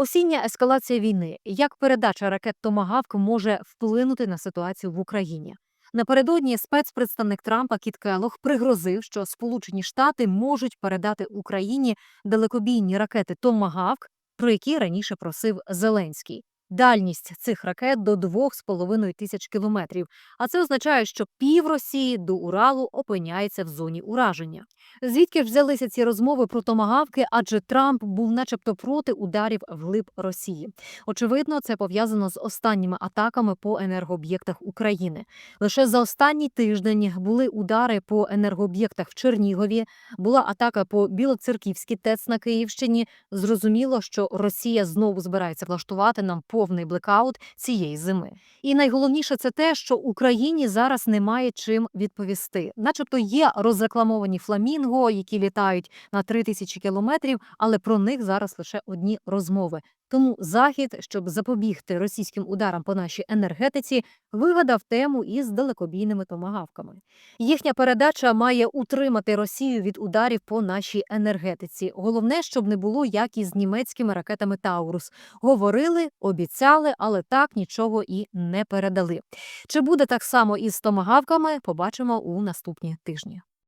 Осіння ескалація війни. Як передача ракет Томагавк може вплинути на ситуацію в Україні? Напередодні спецпредставник Трампа Кіт Келлог пригрозив, що Сполучені Штати можуть передати Україні далекобійні ракети Томагавк, про які раніше просив Зеленський. Дальність цих ракет до 2,5 тисяч кілометрів. А це означає, що пів Росії до Уралу опиняється в зоні ураження. Звідки ж взялися ці розмови про томагавки? Адже Трамп був, начебто, проти ударів вглиб Росії. Очевидно, це пов'язано з останніми атаками по енергооб'єктах України. Лише за останній тиждень були удари по енергооб'єктах в Чернігові, була атака по Білоцерківській ТЕЦ на Київщині. Зрозуміло, що Росія знову збирається влаштувати нам повний блекаут цієї зими. І найголовніше це те, що Україні зараз немає чим відповісти. Начебто є розрекламовані фламінго, які літають на три тисячі кілометрів, але про них зараз лише одні розмови. Тому захід, щоб запобігти російським ударам по нашій енергетиці, вигадав тему із далекобійними томагавками. Їхня передача має утримати Росію від ударів по нашій енергетиці. Головне, щоб не було як із німецькими ракетами Таурус. Говорили, обіцяли, але так нічого і не передали. Чи буде так само із томагавками? Побачимо у наступні тижні.